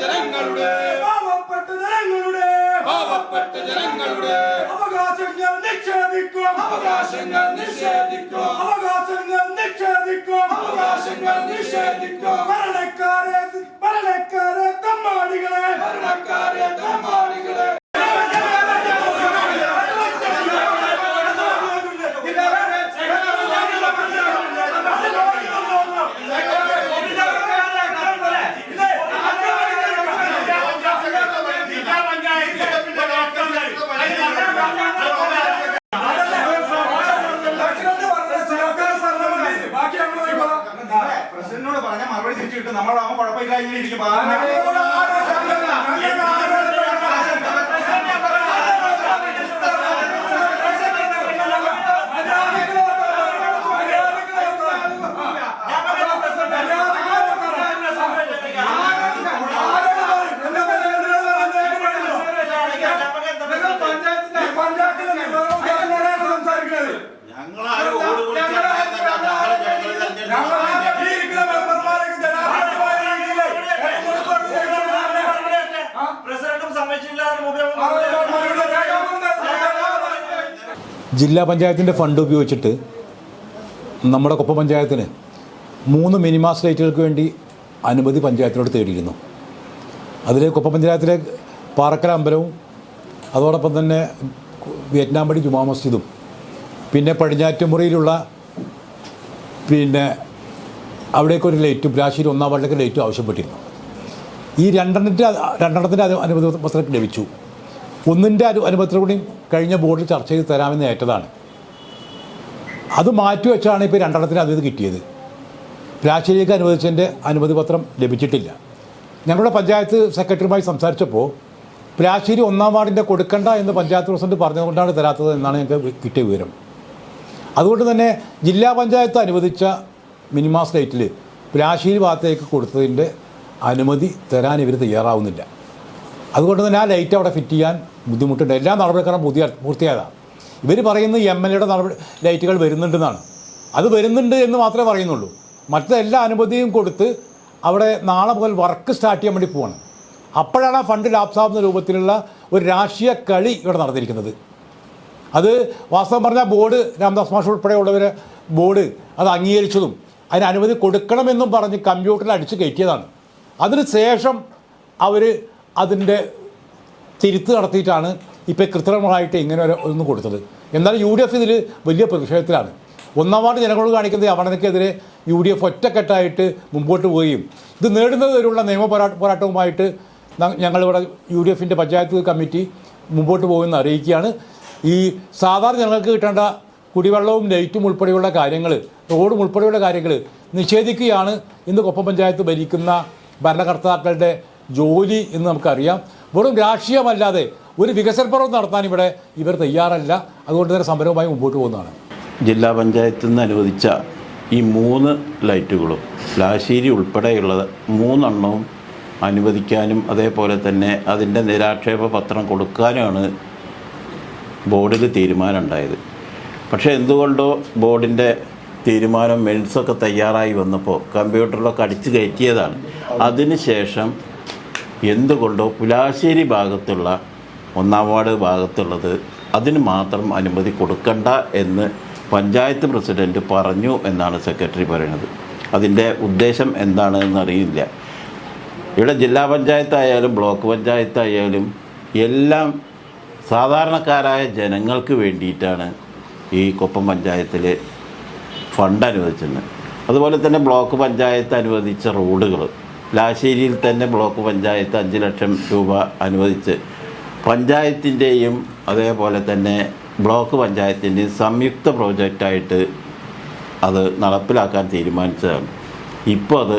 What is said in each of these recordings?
ജനങ്ങളുടെ പാവപ്പെട്ട ജനങ്ങളുടെ പാവപ്പെട്ട ജനങ്ങളുടെ അവകാശങ്ങൾ നിഷേധിക്കും അവകാശങ്ങൾ നിഷേധിക്കും അവകാശങ്ങൾ നിഷേധിക്കും അവകാശങ്ങൾ നിഷേധിക്കും ഭരണക്കാരെ ഭരണക്കാരെ തമ്മാടികളെ ഭരണക്കാരെ തെമ്മാടികളെ കിട്ടും നമ്മളാവുമ്പോ കുഴപ്പമില്ല ഇങ്ങനെ ഇരിക്കും ജില്ലാ പഞ്ചായത്തിന്റെ ഫണ്ട് ഉപയോഗിച്ചിട്ട് നമ്മുടെ കൊപ്പ പഞ്ചായത്തിന് മൂന്ന് മിനിമാസ് ലൈറ്റുകൾക്ക് വേണ്ടി അനുമതി പഞ്ചായത്തിനോട് തേടിയിരുന്നു. അതിൽ കൊപ്പ പഞ്ചായത്തിലെ പാറക്കര അമ്പലവും അതോടൊപ്പം തന്നെ വിയറ്റ്നാം പടി ജുമാ മസ്ജിദും പിന്നെ പടിഞ്ഞാറ്റുമുറിയിലുള്ള പിന്നെ അവിടേക്ക് ഒരു ലൈറ്റും രാശിയിൽ ഒന്നാം വാർഡിലേക്ക് ലൈറ്റും ആവശ്യപ്പെട്ടിരുന്നു. ഈ രണ്ടെണ്ണത്തിന്റെ രണ്ടെണ്ണത്തിന്റെ അനു അനുമതി പത്രം ലഭിച്ചു. ഒന്നിന്റെ അനു അനുമതി കൂടി കഴിഞ്ഞ ബോർഡിൽ ചർച്ച ചെയ്ത് തരാമെന്ന് ഏറ്റതാണ്. അത് മാറ്റിവെച്ചാണ് ഇപ്പോൾ രണ്ടെണ്ണത്തിന് അത് കിട്ടിയത്. പ്ലാശ്ശേരിക്ക് അനുവദിച്ചതിന്റെ അനുമതി പത്രം ലഭിച്ചിട്ടില്ല. ഞങ്ങളുടെ പഞ്ചായത്ത് സെക്രട്ടറിയുമായി സംസാരിച്ചപ്പോൾ പ്ലാശ്ശേരി ഒന്നാം വാർഡിന്റെ കൊടുക്കണ്ട എന്ന് പഞ്ചായത്ത് പ്രസിഡന്റ് പറഞ്ഞതുകൊണ്ടാണ് തരാത്തത് എന്നാണ് ഞങ്ങൾക്ക് കിട്ടിയ വിവരം. അതുകൊണ്ട് തന്നെ ജില്ലാ പഞ്ചായത്ത് അനുവദിച്ച മിനിമാസ് ലൈറ്റിൽ പ്ലാശ്ശേരി ഭാഗത്തേക്ക് കൊടുത്തതിന്റെ അനുമതി തരാൻ ഇവർ തയ്യാറാവുന്നില്ല. അതുകൊണ്ട് തന്നെ ആ ലൈറ്റ് അവിടെ ഫിറ്റ് ചെയ്യാൻ ബുദ്ധിമുട്ടുണ്ട്. എല്ലാ നടപടിക്രമം പുതിയ പൂർത്തിയായതാണ് ഇവർ പറയുന്നത് എം എൽ എയുടെ നടപടി ലൈറ്റുകൾ വരുന്നുണ്ടെന്നാണ്. അത് വരുന്നുണ്ട് എന്ന് മാത്രമേ പറയുന്നുള്ളൂ. മറ്റെല്ലാ അനുമതിയും കൊടുത്ത് അവിടെ നാളെ മുതൽ വർക്ക് സ്റ്റാർട്ട് ചെയ്യാൻ വേണ്ടി പോവാണ്. അപ്പോഴാണ് ആ ഫണ്ട് ലാപ്സാവുന്ന രൂപത്തിലുള്ള ഒരു രാഷ്ട്രീയ കളി ഇവിടെ നടന്നിരിക്കുന്നത്. അത് വാസ്തവം പറഞ്ഞാൽ ബോർഡ് രാംദാസ് മാഷ് ഉൾപ്പെടെയുള്ളവർ ബോർഡ് അത് അംഗീകരിച്ചതും അതിന് അനുമതി കൊടുക്കണമെന്നും പറഞ്ഞ് കമ്പ്യൂട്ടറിൽ അടിച്ച് കയറ്റിയതാണ്. അതിന് ശേഷം അവർ അതിന്റെ തിരുത്ത് നടത്തിയിട്ടാണ് ഇപ്പോൾ കൃത്രിമമായിട്ട് ഇങ്ങനെ ഒരു ഒന്ന് കൊടുത്തത്. എന്നാൽ യു ഡി എഫ് ഇതിൽ വലിയ പ്രതിഷേധത്തിലാണ്. ഒന്നാം വാർഡ് ജനങ്ങളോട് കാണിക്കുന്നത് അവണനക്കെതിരെ യു ഡി എഫ് ഒറ്റക്കെട്ടായിട്ട് മുമ്പോട്ട് പോവുകയും. ഇത് നേടുന്നത് വരെയുള്ള നിയമ പോരാ പോരാട്ടവുമായിട്ട് ഞങ്ങളിവിടെ യു ഡി എഫിന്റെ പഞ്ചായത്ത് കമ്മിറ്റി മുമ്പോട്ട് പോകുമെന്ന് അറിയിക്കുകയാണ്. ഈ സാധാരണ ജനങ്ങൾക്ക് കിട്ടേണ്ട കുടിവെള്ളവും ലൈറ്റും ഉൾപ്പെടെയുള്ള കാര്യങ്ങൾ റോഡും ഉൾപ്പെടെയുള്ള കാര്യങ്ങൾ നിഷേധിക്കുകയാണ് ഇന്ന് കൊപ്പം പഞ്ചായത്ത് ഭരിക്കുന്ന ഭരണകർത്താക്കളുടെ ജോലി എന്ന് നമുക്കറിയാം. വെറും രാഷ്ട്രീയമല്ലാതെ ഒരു വികസന പ്രവർത്തനം നടത്താൻ ഇവിടെ ഇവർ തയ്യാറല്ല. അതുകൊണ്ട് തന്നെ സമരവുമായി മുമ്പോട്ട് പോകുന്നതാണ്. ജില്ലാ പഞ്ചായത്തിൽ നിന്ന് അനുവദിച്ച ഈ മൂന്ന് ലൈറ്റുകളും ലാശ്ശേരി ഉൾപ്പെടെയുള്ള മൂന്നെണ്ണവും അനുവദിക്കാനും അതേപോലെ തന്നെ അതിന്റെ നിരാക്ഷേപ പത്രം കൊടുക്കാനുമാണ് ബോർഡിൽ തീരുമാനമുണ്ടായത്. പക്ഷേ എന്തുകൊണ്ടോ ബോർഡിന്റെ തീരുമാനം മെൻസൊക്കെ തയ്യാറായി വന്നപ്പോൾ കമ്പ്യൂട്ടറിലൊക്കെ അടിച്ചു കയറ്റിയതാണ്. അതിനുശേഷം എന്തുകൊണ്ടോ പുലാശ്ശേരി ഭാഗത്തുള്ള ഒന്നാം വാർഡ് ഭാഗത്തുള്ളത് അതിന് മാത്രം അനുമതി കൊടുക്കണ്ട എന്ന് പഞ്ചായത്ത് പ്രസിഡന്റ് പറഞ്ഞു എന്നാണ് സെക്രട്ടറി പറയുന്നത്. അതിന്റെ ഉദ്ദേശം എന്താണെന്ന് അറിയില്ല. ഇവിടെ ജില്ലാ പഞ്ചായത്തായാലും ബ്ലോക്ക് പഞ്ചായത്തായാലും എല്ലാം സാധാരണക്കാരായ ജനങ്ങൾക്ക് വേണ്ടിയിട്ടാണ് ഈ കൊപ്പം പഞ്ചായത്തിൽ ഫണ്ട് അനുവദിച്ചത്. അതുപോലെ തന്നെ ബ്ലോക്ക് പഞ്ചായത്ത് അനുവദിച്ച റോഡുകൾ ലാശ്ശേരിയിൽ തന്നെ ബ്ലോക്ക് പഞ്ചായത്ത് അഞ്ച് ലക്ഷം രൂപ അനുവദിച്ച് പഞ്ചായത്തിന്റെയും അതേപോലെ തന്നെ ബ്ലോക്ക് പഞ്ചായത്തിന്റെയും സംയുക്ത പ്രോജക്റ്റായിട്ട് അത് നടപ്പിലാക്കാൻ തീരുമാനിച്ചതാണ്. ഇപ്പോൾ അത്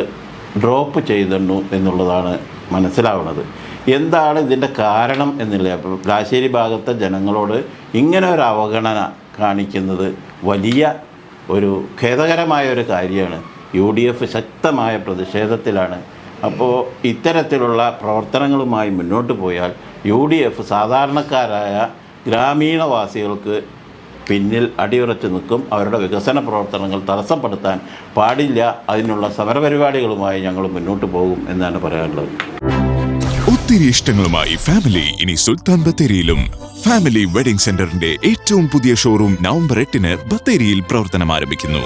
ഡ്രോപ്പ് ചെയ്തിരുന്നു എന്നുള്ളതാണ് മനസ്സിലാവുന്നത്. എന്താണ് ഇതിന്റെ കാരണം എന്നില്ല പ്ലാശ്ശേരി ഭാഗത്തെ ജനങ്ങളോട് ഇങ്ങനെ ഒരു അവഗണന കാണിക്കുന്നത് വലിയ ഒരു ഖേദകരമായ ഒരു കാര്യമാണ്. യു ഡി എഫ് ശക്തമായ പ്രതിഷേധത്തിലാണ് അപ്പോൾ ഇത്തരത്തിലുള്ള പ്രവർത്തനങ്ങളുമായി മുന്നോട്ട് പോയാൽ യു ഡി എഫ് സാധാരണക്കാരായ ഗ്രാമീണവാസികൾക്ക് പിന്നിൽ അടിയുറച്ചു നിൽക്കും. അവരുടെ വികസന പ്രവർത്തനങ്ങൾ തടസ്സപ്പെടുത്താൻ പാടില്ല. അതിനുള്ള സമരപരിപാടികളുമായി ഞങ്ങൾ മുന്നോട്ട് പോകും എന്നാണ് പറയാനുള്ളത്. ഒത്തിരി ഇഷ്ടങ്ങളുമായി ഫാമിലി ഇനി സുൽത്താൻ ബത്തേരിയിലും. ഫാമിലി വെഡിംഗ് സെന്ററിന്റെ ഏറ്റവും പുതിയ ഷോറൂം നവംബർ എട്ടിന് ബത്തേരിയിൽ പ്രവർത്തനം ആരംഭിക്കുന്നു.